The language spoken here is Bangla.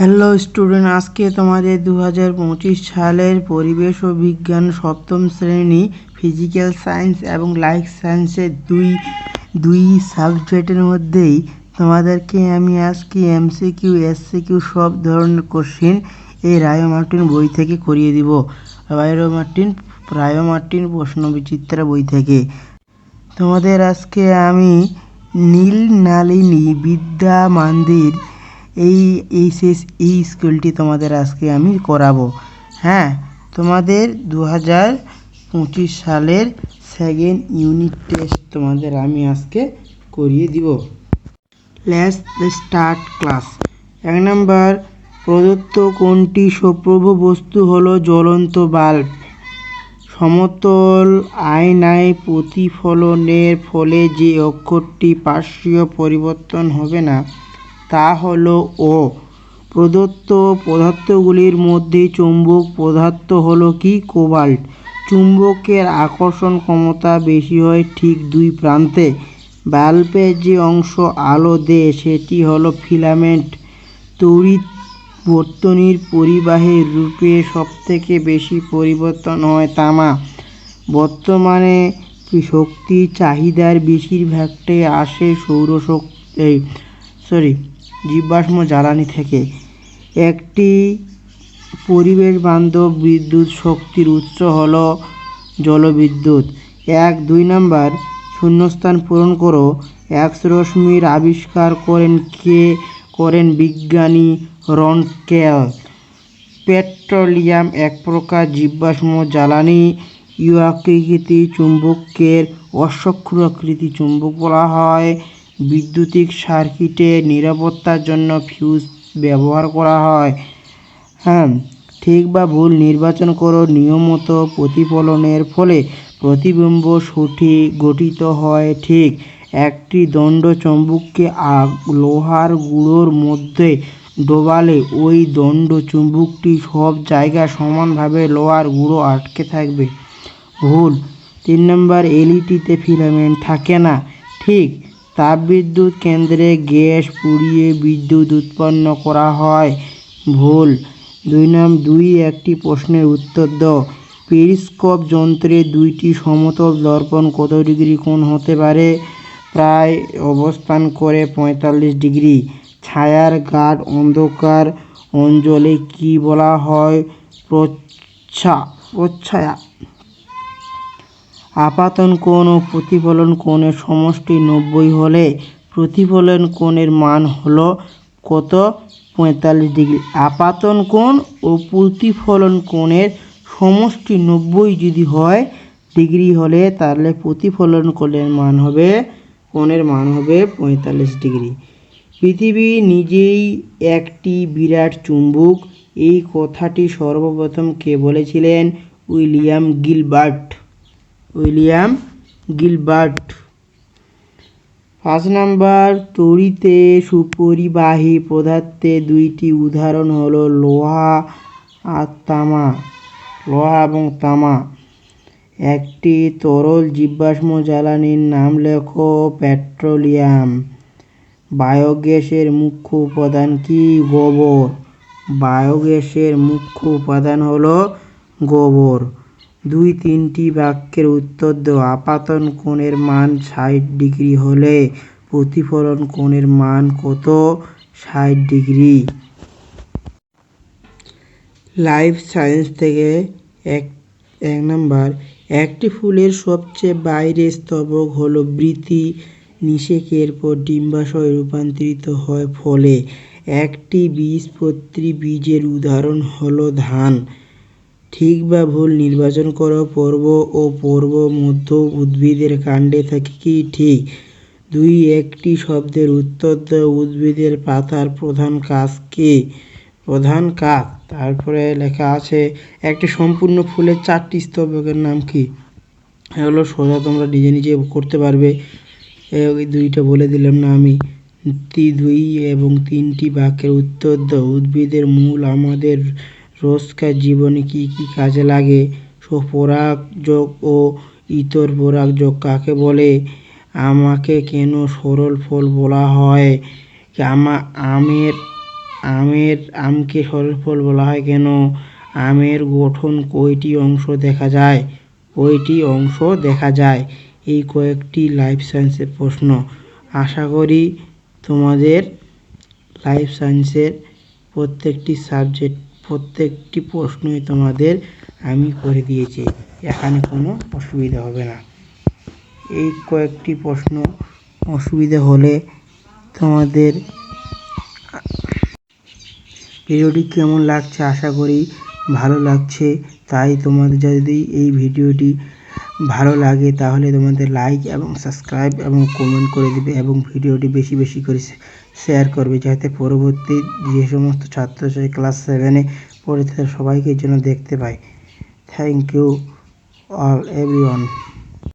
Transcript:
হ্যালো স্টুডেন্ট আজকে তোমাদের দু হাজার পঁচিশ সালের পরিবেশ ও বিজ্ঞান সপ্তম শ্রেণি ফিজিক্যাল সায়েন্স এবং লাইফ সায়েন্সের দুই দুই সাবজেক্টের মধ্যেই তোমাদেরকে আমি আজকে এমসিকিউ এসসিকিউ সব ধরনের কোশ্চেন এই রায় মার্টিন বই থেকে করিয়ে দিব। রায় মার্টিন রায় মার্টিন প্রশ্ন বিচিত্রা বই থেকে। তোমাদের আজকে আমি নীল নালিনী বিদ্যা মন্দির এই এই শেষ এই স্কুলটি তোমাদের আজকে আমি করাবো। হ্যাঁ তোমাদের দু হাজার পঁচিশ সালের সেকেন্ড ইউনিট টেস্ট তোমাদের আমি আজকে করিয়ে দিব। লেটস স্টার্ট ক্লাস এক নম্বর, প্রদত্ত কোনটি সপ্রভ বস্তু হলো জ্বলন্ত বাল্ব? সমতল আয়নায় প্রতিফলনের ফলে যে অক্ষরটি পার্শ্বীয় পরিবর্তন হবে না তা হল ও। প্রদত্ত পদার্থগুলির মধ্যে চুম্বক পদার্থ হলো কি? কোবাল্ট। চুম্বকের আকর্ষণ ক্ষমতা বেশি হয় ঠিক দুই প্রান্তে। বাল্বের যে অংশ আলো দেয়, সেটি হলো ফিলামেন্ট। তড়িৎ বর্তনীর পরিবাহের রূপে সবথেকে বেশি পরিবর্তন হয় তামা। বর্তমানে শক্তির চাহিদার বেশিরভাগটাই আসে সৌরশক্তি সরি জীবাশ্ম জ্বালানি থেকে একটি পরিবেশ বান্ধব বিদ্যুৎ শক্তির উৎস হল জলবিদ্যুৎ। এক, দুই নাম্বার, শূন্যস্থান পূরণ করো। এক্স রশ্মির আবিষ্কার করেন কে? করেন বিজ্ঞানী রনকেল পেট্রোলিয়াম এক প্রকার জীবাশ্ম জ্বালানি। ইউআকৃতি চুম্বকের অশ্বক্ষুরাকৃতি চুম্বক বলা হয়। বিদ্যুতিক সার্কিটে নিরাপত্তার জন্য ফিউজ ব্যবহার করা হয়। হ্যাঁ ঠিক বা ভুল নির্বাচন করো নিয়মিত প্রতিফলনের ফলে প্রতিবিম্ব সঠিক গঠিত হয় ঠিক। একটি দণ্ড চুম্বককে লোহার গুঁড়োর মধ্যে ডোবালে ওই দণ্ড চুম্বকটি সব জায়গায় সমানভাবে লোহার গুঁড়ো আটকে থাকবে। ভুল, তিন নম্বর এলইডিতে ফিলামেন্ট থাকে না, ঠিক। তাপবিদ্যুৎ কেন্দ্রে গ্যাস পুড়িয়ে বিদ্যুৎ উৎপন্ন করা হয়। ভুল। দুই নাম দুই একটি প্রশ্নের উত্তর দাও। পেরিস্কোপ যন্ত্রে দুইটি সমতল দর্পণ কত ডিগ্রি কোণ হতে পারে? প্রায় অবস্থান করে পঁয়তাল্লিশ ডিগ্রি। ছায়ার গাঢ় অন্ধকার অঞ্চলে কি বলা হয়? প্রচ্ছা প্রচ্ছায়া। আপাতন কোণ ও প্রতিফলন কোণের সমষ্টি নব্বই হলে প্রতিফলন কোণের মান হল কত? পঁয়তাল্লিশ ডিগ্রি। আপাতন কোণ ও প্রতিফলন কোণের সমষ্টি নব্বই যদি হয়, ডিগ্রি হলে তাহলে প্রতিফলন কোণের মান হবে, কোণের মান হবে পঁয়তাল্লিশ ডিগ্রি। পৃথিবী নিজেই একটি বিরাট চুম্বক। এই কথাটি সর্বপ্রথম কে বলেছিলেন? William Gilbert. William Gilbert. পাঁচ নাম্বার তড়িতে সুপরিবাহী পদার্থে দুইটি উদাহরণ হলো লোহা আর তামা। লোহা এবং তামা। একটি তরল জীবাশ্ম জ্বালানির নাম লেখো পেট্রোলিয়াম। বায়োগ্যাসের মুখ্য উপাদান কি? গোবর। বায়োগ্যাসের মুখ্য উপাদান হলো গোবর। দুই তিনটি বাক্যের উত্তর দেও আপাতন কোণের মান ষাট ডিগ্রি হলে প্রতিফলন কোণের মান কত? ষাট ডিগ্রি। লাইফ সায়েন্স থেকে এক এক নাম্বার। একটি ফুলের সবচেয়ে বাইরের স্তবক হলো বৃতি নিষেকের পর ডিম্বাশয় রূপান্তরিত হয় ফলে। একটি বীজপত্রী বীজের উদাহরণ হলো ধান। ঠিক বা ভুল নির্বাচন করো, পর্ব ও পর্ব মধ্য উদ্ভিদের কাণ্ডে থাকে কি ঠিক? দুই, একটি শব্দের উত্তর দেয় উদ্ভিদের পাতার প্রধান কাজ কি? প্রধান কাজ, তারপরে লেখা আছে, একটি সম্পূর্ণ ফুলের চারটি স্তবকের নাম কি? এগুলো সোজা, তোমরা নিজে নিজে করতে পারবে। দুইটা বলে দিলাম না আমি। দুই এবং তিনটি বাক্যের উত্তর দাও। উদ্ভিদের মূল আমাদের রোজকার জীবনে কি কি কাজে লাগে? পরাগযোগ ও ইতর পরাগযোগ কাকে বলে? আমাকে কেন সরল ফল বলা হয়? আমা, আমের আমের আমকে সরল ফল বলা হয় কেন? আমের গঠন কয়টি অংশ দেখা যায়? কয়টি অংশ দেখা যায়? এই কয়েকটি লাইফ সায়েন্সের প্রশ্ন। আশা করি তোমাদের লাইফ সায়েন্সের প্রত্যেকটি সাবজেক্ট প্রত্যেকটি প্রশ্নই তোমাদের আমি করে দিয়েছি। এখানে কোনো অসুবিধা হবে না। এই কয়েকটি প্রশ্ন অসুবিধা হলে তোমাদের ভিডিওটি কেমন লাগছে আশা করি ভালো লাগছে। তাই তোমাদের যদি এই ভিডিওটি ভালো লাগে, তাহলে তোমাদের লাইক এবং সাবস্ক্রাইব এবং কমেন্ট করে দিবে এবং ভিডিওটি বেশি বেশি করে শেয়ার করবে যাতে পরবর্তী যে সমস্ত ছাত্রছাত্রী ক্লাস সেভেনে পড়ে সবাইকে যেন দেখতে পায়। Thank you all everyone